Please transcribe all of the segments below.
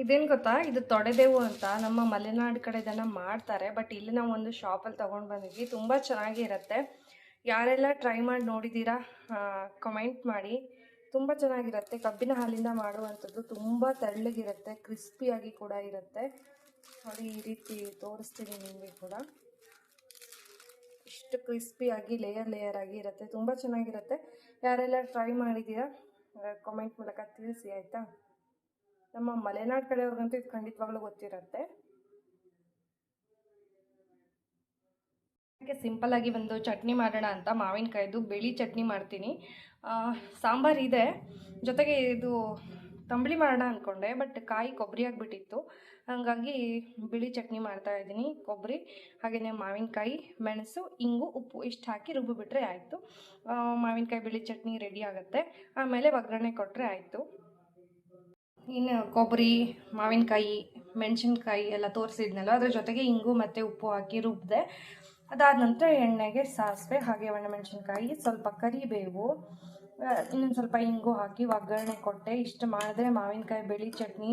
ಇದೇನು ಗೊತ್ತಾ? ಇದು ತೊಡೆದೇವು ಅಂತ ನಮ್ಮ ಮಲೆನಾಡು ಕಡೆ ಇದನ್ನು ಮಾಡ್ತಾರೆ. ಬಟ್ ಇಲ್ಲಿ ನಾವು ಒಂದು ಶಾಪಲ್ಲಿ ತೊಗೊಂಡು ಬಂದಿದ್ವಿ ತುಂಬ ಚೆನ್ನಾಗಿ ಇರುತ್ತೆ ಯಾರೆಲ್ಲ ಟ್ರೈ ಮಾಡಿ ನೋಡಿದ್ದೀರಾ ಕಮೆಂಟ್ ಮಾಡಿ. ತುಂಬ ಚೆನ್ನಾಗಿರುತ್ತೆ. ಕಬ್ಬಿನ ಹಾಲಿಂದ ಮಾಡುವಂಥದ್ದು ತುಂಬ ತೆಳ್ಳಗಿರುತ್ತೆ. ಕ್ರಿಸ್ಪಿಯಾಗಿ ಕೂಡ ಇರುತ್ತೆ. ನೋಡಿ, ಈ ರೀತಿ ತೋರಿಸ್ತೀನಿ ನಿಮಗೆ ಕೂಡ. ಇಷ್ಟು ಕ್ರಿಸ್ಪಿಯಾಗಿ ಲೇಯರ್ ಲೇಯರ್ ಆಗಿ ಇರುತ್ತೆ. ತುಂಬ ಚೆನ್ನಾಗಿರುತ್ತೆ. ಯಾರೆಲ್ಲ ಟ್ರೈ ಮಾಡಿದ್ದೀರಾ ಕಮೆಂಟ್ ಮೂಲಕ ತಿಳಿಸಿ, ಆಯಿತಾ? ನಮ್ಮ ಮಲೆನಾಡು ಕಡೆಯವ್ರಿಗಂತೂ ಇದು ಖಂಡಿತವಾಗ್ಲೂ ಗೊತ್ತಿರುತ್ತೆ. ಸಿಂಪಲ್ ಆಗಿ ಒಂದು ಚಟ್ನಿ ಮಾಡೋಣ ಅಂತ ಮಾವಿನಕಾಯ್ದು, ಬಿಳಿ ಚಟ್ನಿ ಮಾಡ್ತೀನಿ. ಸಾಂಬಾರ್ ಇದೆ. ಜೊತೆಗೆ ಇದು ತಂಬಳಿ ಮಾಡೋಣ ಅಂದ್ಕೊಂಡೆ ಬಟ್ ಕಾಯಿ ಕೊಬ್ಬರಿ ಆಗಿಬಿಟ್ಟಿತ್ತು. ಹಾಗಾಗಿ ಬಿಳಿ ಚಟ್ನಿ ಮಾಡ್ತಾ ಇದ್ದೀನಿ. ಕೊಬ್ಬರಿ ಹಾಗೆಯೇ ಮಾವಿನಕಾಯಿ, ಮೆಣಸು, ಇಂಗು, ಉಪ್ಪು ಇಷ್ಟು ಹಾಕಿ ರುಬ್ಬಿಬಿಟ್ರೆ ಆಯಿತು. ಮಾವಿನಕಾಯಿ, ಬಿಳಿ ಚಟ್ನಿ ರೆಡಿ ಆಗುತ್ತೆ. ಆಮೇಲೆ ಒಗ್ಗರಣೆ ಕೊಟ್ಟರೆ ಆಯಿತು. ಇನ್ನು ಕೊಬ್ಬರಿ, ಮಾವಿನಕಾಯಿ, ಮೆಣಸಿನ್ಕಾಯಿ ಎಲ್ಲ ತೋರಿಸಿದ್ನಲ್ಲ, ಅದ್ರ ಜೊತೆಗೆ ಇಂಗು ಮತ್ತು ಉಪ್ಪು ಹಾಕಿ ರುಬ್ಬಿದೆ ಅದಾದ ನಂತರ ಎಣ್ಣೆಗೆ ಸಾಸಿವೆ, ಹಾಗೆ ಒಣಮೆಣಸಿನ್ಕಾಯಿ ಸ್ವಲ್ಪ ಕರಿಬೇವು ಇನ್ನೊಂದು ಸ್ವಲ್ಪ ಇಂಗು ಹಾಕಿ ಒಗ್ಗರಣೆ ಕೊಟ್ಟೆ. ಇಷ್ಟು ಮಾಡಿದ್ರೆ ಮಾವಿನಕಾಯಿ, ಬೆಳಿ ಚಟ್ನಿ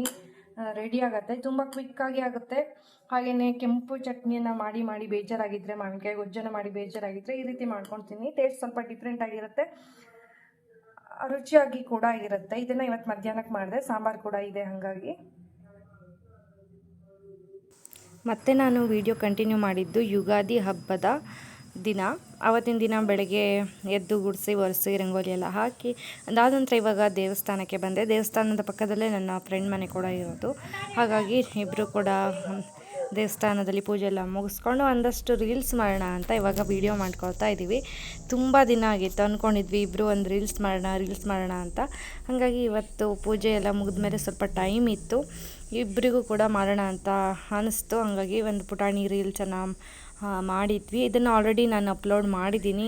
ರೆಡಿ ಆಗುತ್ತೆ. ತುಂಬ ಕ್ವಿಕ್ಕಾಗಿ ಆಗುತ್ತೆ. ಹಾಗೆಯೇ ಕೆಂಪು ಚಟ್ನಿಯನ್ನು ಮಾಡಿ ಮಾಡಿ ಬೇಜಾರಾಗಿದ್ದರೆ ಮಾವಿನಕಾಯಿ ಗೊಜ್ಜನ್ನು ಮಾಡಿ ಬೇಜಾರಾಗಿದ್ದರೆ ಈ ರೀತಿ ಮಾಡ್ಕೊತೀನಿ ಟೇಸ್ಟ್ ಸ್ವಲ್ಪ ಡಿಫ್ರೆಂಟ್ ಆಗಿರುತ್ತೆ. ರುಚಿಯಾಗಿ ಕೂಡ ಇರುತ್ತೆ. ಇದನ್ನು ಇವತ್ತು ಮಧ್ಯಾಹ್ನಕ್ಕೆ ಮಾಡಿದೆ. ಸಾಂಬಾರು ಕೂಡ ಇದೆ ಹಾಗಾಗಿ. ಮತ್ತೆ ನಾನು ವಿಡಿಯೋ ಕಂಟಿನ್ಯೂ ಮಾಡಿದ್ದು ಯುಗಾದಿ ಹಬ್ಬದ ದಿನ. ಆವತ್ತಿನ ದಿನ ಬೆಳಗ್ಗೆ ಎದ್ದು ಗುಡಿಸಿ, ಒರೆಸಿ, ರಂಗೋಲಿ ಎಲ್ಲ ಹಾಕಿ, ಅದಾದ ನಂತರ ಇವಾಗ ದೇವಸ್ಥಾನಕ್ಕೆ ಬಂದೆ. ದೇವಸ್ಥಾನದ ಪಕ್ಕದಲ್ಲೇ ನನ್ನ ಫ್ರೆಂಡ್ ಮನೆ ಕೂಡ ಇರೋದು. ಹಾಗಾಗಿ ಇಬ್ಬರು ಕೂಡ ದೇವಸ್ಥಾನದಲ್ಲಿ ಪೂಜೆ ಎಲ್ಲ ಮುಗಿಸ್ಕೊಂಡು ಒಂದಷ್ಟು ರೀಲ್ಸ್ ಮಾಡೋಣ ಅಂತ ಇವಾಗ ವೀಡಿಯೋ ಮಾಡ್ಕೊಳ್ತಾ ಇದ್ದೀವಿ. ತುಂಬ ದಿನ ಆಗಿತ್ತು. ಅಂದ್ಕೊಂಡಿದ್ವಿ ಇಬ್ಬರು ಒಂದು ರೀಲ್ಸ್ ಮಾಡೋಣ ರೀಲ್ಸ್ ಮಾಡೋಣ ಅಂತ. ಹಾಗಾಗಿ ಇವತ್ತು ಪೂಜೆ ಎಲ್ಲ ಮುಗಿದ ಮೇಲೆ ಸ್ವಲ್ಪ ಟೈಮ್ ಇತ್ತು. ಇಬ್ಬರಿಗೂ ಕೂಡ ಮಾಡೋಣ ಅಂತ ಅನ್ನಿಸ್ತು ಹಾಗಾಗಿ ಒಂದು ಪುಟಾಣಿ ರೀಲ್ಸನ್ನು ಮಾಡಿದ್ವಿ. ಇದನ್ನು ಆಲ್ರೆಡಿ ನಾನು ಅಪ್ಲೋಡ್ ಮಾಡಿದ್ದೀನಿ.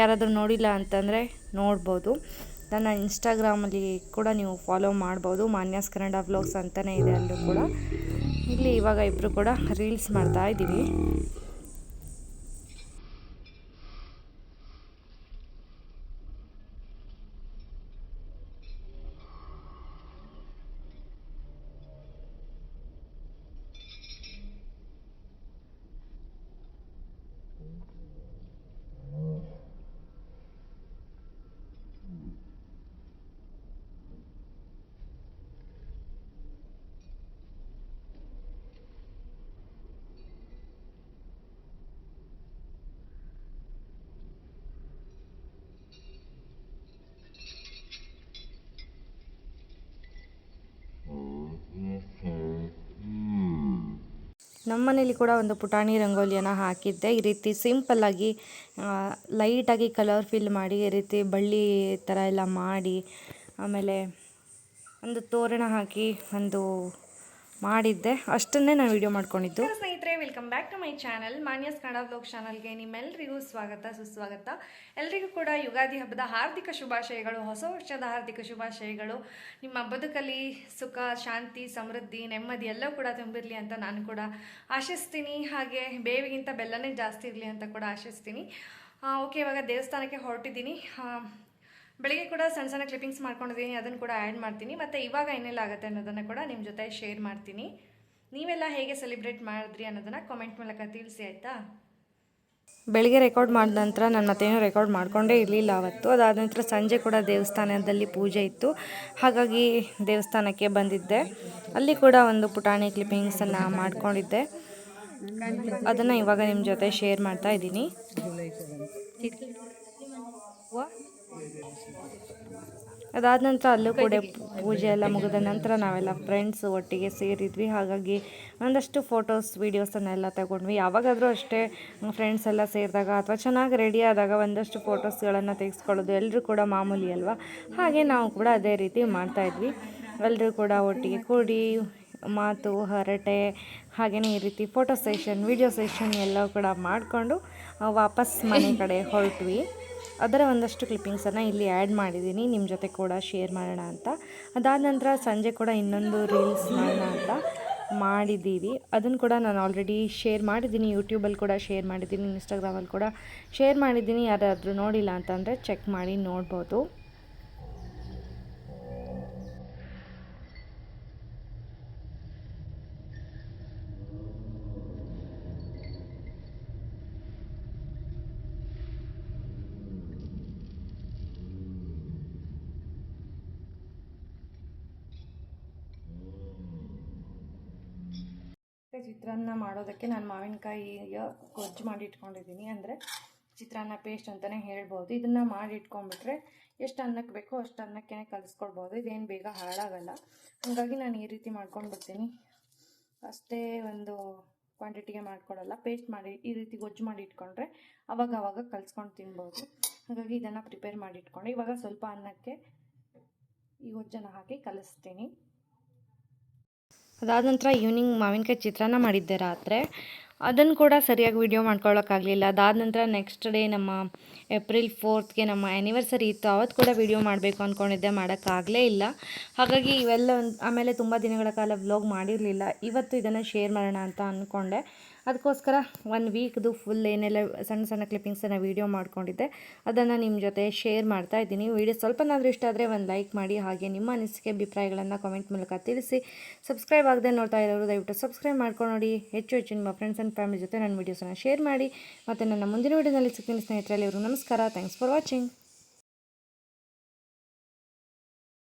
ಯಾರಾದರೂ ನೋಡಿಲ್ಲ ಅಂತಂದರೆ ನೋಡ್ಬೋದು. ನನ್ನ ಇನ್ಸ್ಟಾಗ್ರಾಮಲ್ಲಿ ಕೂಡ ನೀವು ಫಾಲೋ ಮಾಡ್ಬೋದು. ಮಾನ್ಯಾಸ್ ಕನ್ನಡ ವ್ಲಾಗ್ಸ್ ಅಂತಲೇ ಇದೆ ಅಲ್ಲೂ ಕೂಡ. ಇಲ್ಲಿ ಇವಾಗ ಇಬ್ಬರು ಕೂಡ ರೀಲ್ಸ್ ಮಾಡ್ತಾ ಇದ್ದೀವಿ. ನಮ್ಮ ಮನೇಲಿ ಕೂಡ ಒಂದು ಪುಟಾಣಿ ರಂಗೋಲಿಯನ್ನು ಹಾಕಿದ್ದೆ. ಈ ರೀತಿ ಸಿಂಪಲ್ಲಾಗಿ ಲೈಟಾಗಿ ಕಲರ್ ಫಿಲ್ ಮಾಡಿ, ಈ ರೀತಿ ಬಳ್ಳಿ ಥರ ಎಲ್ಲ ಮಾಡಿ, ಆಮೇಲೆ ಒಂದು ತೋರಣ ಹಾಕಿ ಒಂದು ಮಾಡಿದ್ದೆ. ಅಷ್ಟನ್ನೇ ನಾನು ವಿಡಿಯೋ ಮಾಡ್ಕೊಂಡಿದ್ದು. ಸ್ನೇಹಿತರೆ welcome back to my channel Manyas Kannada blog ಚಾನಲ್ಗೆ ನಿಮ್ಮೆಲ್ಲರಿಗೂ ಸ್ವಾಗತ, ಸುಸ್ವಾಗತ. ಎಲ್ಲರಿಗೂ ಕೂಡ ಯುಗಾದಿ ಹಬ್ಬದ ಹಾರ್ದಿಕ ಶುಭಾಶಯಗಳು, ಹೊಸ ವರ್ಷದ ಹಾರ್ದಿಕ ಶುಭಾಶಯಗಳು. ನಿಮ್ಮ ಬದುಕಲ್ಲಿ ಸುಖ, ಶಾಂತಿ, ಸಮೃದ್ಧಿ, ನೆಮ್ಮದಿ ಎಲ್ಲ ಕೂಡ ತುಂಬಿರಲಿ ಅಂತ ನಾನು ಕೂಡ ಆಶಿಸ್ತೀನಿ. ಹಾಗೆ ಬೇವಿಗಿಂತ ಬೆಲ್ಲನೇ ಜಾಸ್ತಿ ಇರಲಿ ಅಂತ ಕೂಡ ಆಶಿಸ್ತೀನಿ. ಓಕೆ ಇವಾಗ ದೇವಸ್ಥಾನಕ್ಕೆ ಹೊರಟಿದ್ದೀನಿ. ಬೆಳಿಗ್ಗೆ ಕೂಡ ಸಣ್ಣ ಸಣ್ಣ ಕ್ಲಿಪ್ಪಿಂಗ್ಸ್ ಮಾಡ್ಕೊಂಡಿದ್ದೀನಿ ಅದನ್ನು ಕೂಡ ಆ್ಯಡ್ ಮಾಡ್ತೀನಿ. ಮತ್ತು ಇವಾಗ ಏನೆಲ್ಲ ಆಗುತ್ತೆ ಅನ್ನೋದನ್ನು ಕೂಡ ನಿಮ್ಮ ಜೊತೆ ಶೇರ್ ಮಾಡ್ತೀನಿ. ನೀವೆಲ್ಲ ಹೇಗೆ ಸೆಲೆಬ್ರೇಟ್ ಮಾಡಿದ್ರಿ ಅನ್ನೋದನ್ನು ಕಾಮೆಂಟ್ ಮೂಲಕ ತಿಳಿಸಿ, ಆಯಿತಾ? ಬೆಳಿಗ್ಗೆ ರೆಕಾರ್ಡ್ ಮಾಡಿದ ನಂತರ ನಾನು ಮತ್ತೇನೂ ರೆಕಾರ್ಡ್ ಮಾಡಿಕೊಂಡೇ ಇರಲಿಲ್ಲ ಅವತ್ತು. ಅದಾದ ನಂತರ ಸಂಜೆ ಕೂಡ ದೇವಸ್ಥಾನದಲ್ಲಿ ಪೂಜೆ ಇತ್ತು. ಹಾಗಾಗಿ ದೇವಸ್ಥಾನಕ್ಕೆ ಬಂದಿದ್ದೆ. ಅಲ್ಲಿ ಕೂಡ ಒಂದು ಪುಟಾಣಿ ಕ್ಲಿಪ್ಪಿಂಗ್ಸನ್ನು ಮಾಡಿಕೊಂಡಿದ್ದೆ. ಅದನ್ನು ಇವಾಗ ನಿಮ್ಮ ಜೊತೆ ಶೇರ್ ಮಾಡ್ತಾ ಇದ್ದೀನಿ. ಅದಾದ ನಂತರ ಅಲ್ಲೂ ಕೂಡ ಪೂಜೆ ಎಲ್ಲ ಮುಗಿದ ನಂತರ ನಾವೆಲ್ಲ ಫ್ರೆಂಡ್ಸ್ ಒಟ್ಟಿಗೆ ಸೇರಿದ್ವಿ. ಹಾಗಾಗಿ ಒಂದಷ್ಟು ಫೋಟೋಸ್ ವೀಡಿಯೋಸನ್ನೆಲ್ಲ ತಗೊಂಡ್ವಿ. ಯಾವಾಗಾದರೂ ಅಷ್ಟೇ ಫ್ರೆಂಡ್ಸ್ ಎಲ್ಲ ಸೇರಿದಾಗ ಅಥವಾ ಚೆನ್ನಾಗಿ ರೆಡಿ ಆದಾಗ ಒಂದಷ್ಟು ಫೋಟೋಸ್ಗಳನ್ನು ತೆಗೆಸ್ಕೊಳ್ಳೋದು ಎಲ್ಲರೂ ಕೂಡ ಮಾಮೂಲಿ ಅಲ್ವಾ? ಹಾಗೆ ನಾವು ಕೂಡ ಅದೇ ರೀತಿ ಮಾಡ್ತಾಯಿದ್ವಿ ಎಲ್ಲರೂ ಕೂಡ ಒಟ್ಟಿಗೆ ಕೂಡಿ ಮಾತು ಹರಟೆ ಹಾಗೆಯೇ ಈ ರೀತಿ ಫೋಟೋ ಸೆಷನ್ ವಿಡಿಯೋ ಸೆಷನ್ ಎಲ್ಲ ಕೂಡ ಮಾಡಿಕೊಂಡು ವಾಪಸ್ ಮನೆ ಕಡೆ ಹೊರಟ್ವಿ. ಅದರ ಒಂದಷ್ಟು ಕ್ಲಿಪ್ಪಿಂಗ್ಸನ್ನು ಇಲ್ಲಿ ಆ್ಯಡ್ ಮಾಡಿದ್ದೀನಿ. ನಿಮ್ಮ ಜೊತೆ ಕೂಡ ಶೇರ್ ಮಾಡೋಣ ಅಂತ. ಅದಾದ ನಂತರ ಸಂಜೆ ಕೂಡ ಇನ್ನೊಂದು ರೀಲ್ಸ್ ಮಾಡೋಣ ಅಂತ ಮಾಡಿದ್ದೀವಿ. ಅದನ್ನು ಕೂಡ ನಾನು ಆಲ್ರೆಡಿ ಶೇರ್ ಮಾಡಿದ್ದೀನಿ. ಯೂಟ್ಯೂಬಲ್ಲಿ ಕೂಡ ಶೇರ್ ಮಾಡಿದ್ದೀನಿ. ಇನ್ಸ್ಟಾಗ್ರಾಮಲ್ಲಿ ಕೂಡ ಶೇರ್ ಮಾಡಿದ್ದೀನಿ. ಯಾರಾದರೂ ನೋಡಿಲ್ಲ ಅಂತಂದರೆ ಚೆಕ್ ಮಾಡಿ ನೋಡ್ಬೋದು. ಚಿತ್ರಾನ್ನ ಮಾಡೋದಕ್ಕೆ ನಾನು ಮಾವಿನಕಾಯಿಯ ಗೊಜ್ಜು ಮಾಡಿ ಇಟ್ಕೊಂಡಿದ್ದೀನಿ. ಅಂದರೆ ಚಿತ್ರಾನ್ನ ಪೇಸ್ಟ್ ಅಂತಲೇ ಹೇಳ್ಬೋದು. ಇದನ್ನು ಮಾಡಿ ಇಟ್ಕೊಂಡ್ಬಿಟ್ರೆ ಎಷ್ಟು ಅನ್ನಕ್ಕೆ ಬೇಕೋ ಅಷ್ಟು ಅನ್ನಕ್ಕೆ ಕಲಿಸ್ಕೊಡ್ಬೋದು ಇದೇನು ಬೇಗ ಹಾಳಾಗಲ್ಲ. ಹಾಗಾಗಿ ನಾನು ಈ ರೀತಿ ಮಾಡ್ಕೊಂಡು ಬಿಡ್ತೀನಿ ಅಷ್ಟೇ ಒಂದು ಕ್ವಾಂಟಿಟಿಗೆ ಮಾಡ್ಕೊಡಲ್ಲ. ಪೇಸ್ಟ್ ಮಾಡಿ, ಈ ರೀತಿ ಗೊಜ್ಜು ಮಾಡಿ ಇಟ್ಕೊಂಡ್ರೆ ಅವಾಗ ಅವಾಗ ಕಲಿಸ್ಕೊಂಡು ತಿನ್ಬೋದು. ಹಾಗಾಗಿ ಇದನ್ನು ಪ್ರಿಪೇರ್ ಮಾಡಿ ಇಟ್ಕೊಂಡು ಇವಾಗ ಸ್ವಲ್ಪ ಅನ್ನಕ್ಕೆ ಈ ಗೊಜ್ಜನ್ನು ಹಾಕಿ ಕಲಿಸ್ತೀನಿ. ಅದಾದ ನಂತರ ಈವ್ನಿಂಗ್ ಮಾವಿನಕಾಯಿ ಚಿತ್ರಾನ್ನ ಮಾಡಿದ್ದೆ ರಾತ್ರಿ. ಅದನ್ನು ಕೂಡ ಸರಿಯಾಗಿ ವಿಡಿಯೋ ಮಾಡ್ಕೊಳ್ಳೋಕ್ಕಾಗಲಿಲ್ಲ ಅದಾದ ನಂತರ ನೆಕ್ಸ್ಟ್ ಡೇ ನಮ್ಮ ಏಪ್ರಿಲ್ ಫೋರ್ತ್ಗೆ ನಮ್ಮ ಆ್ಯನಿವರ್ಸರಿ ಇತ್ತು. ಅವತ್ತು ಕೂಡ ವಿಡಿಯೋ ಮಾಡಬೇಕು ಅಂದ್ಕೊಂಡಿದ್ದೆ ಮಾಡೋಕ್ಕಾಗಲೇ ಇಲ್ಲ. ಹಾಗಾಗಿ ಇವೆಲ್ಲ ಆಮೇಲೆ ತುಂಬ ದಿನಗಳ ಕಾಲ ವ್ಲಾಗ್ ಮಾಡಿರಲಿಲ್ಲ. ಇವತ್ತು ಇದನ್ನು ಶೇರ್ ಮಾಡೋಣ ಅಂತ ಅಂದ್ಕೊಂಡೆ ಅದಕ್ಕೋಸ್ಕರ ಒನ್ ವೀಕ್ದು ಫುಲ್ ಏನೆಲ್ಲ ಸಣ್ಣ ಸಣ್ಣ ಕ್ಲಿಪ್ಪಿಂಗ್ಸನ್ನು ವೀಡಿಯೋ ಮಾಡ್ಕೊಂಡಿದ್ದೆ. ಅದನ್ನು ನಿಮ್ಮ ಜೊತೆ ಶೇರ್ ಮಾಡ್ತಾ ಇದ್ದೀನಿ. ವೀಡಿಯೋ ಸ್ವಲ್ಪನಾದರೂ ಇಷ್ಟ ಆದರೆ ಒಂದು ಲೈಕ್ ಮಾಡಿ, ಹಾಗೆ ನಿಮ್ಮ ಅನಿಸಿಕೆ, ಅಭಿಪ್ರಾಯಗಳನ್ನು ಕಾಮೆಂಟ್ ಮೂಲಕ ತಿಳಿಸಿ. ಸಬ್ಸ್ಕ್ರೈಬ್ ಆಗದೆ ನೋಡ್ತಾ ಇರೋರು ದಯವಿಟ್ಟು ಸಬ್ಸ್ಕ್ರೈಬ್ ಮಾಡ್ಕೊಂಡು ನೋಡಿ. ಹೆಚ್ಚು ಹೆಚ್ಚು ನಿಮ್ಮ ಫ್ರೆಂಡ್ಸ್ ಆ್ಯಂಡ್ ಫ್ಯಾಮಿಲಿ ಜೊತೆ ನನ್ನ ವೀಡಿಯೋಸನ್ನು ಶೇರ್ ಮಾಡಿ ಮತ್ತು ನನ್ನ ಮುಂದಿನ ವೀಡಿಯೋದಲ್ಲಿ ಸಿಗ್ತೀನಿ ಸ್ನೇಹಿತರಲ್ಲಿ ಇವರು ನಮಸ್ಕಾರ ಥ್ಯಾಂಕ್ಸ್ ಫಾರ್ ವಾಚಿಂಗ್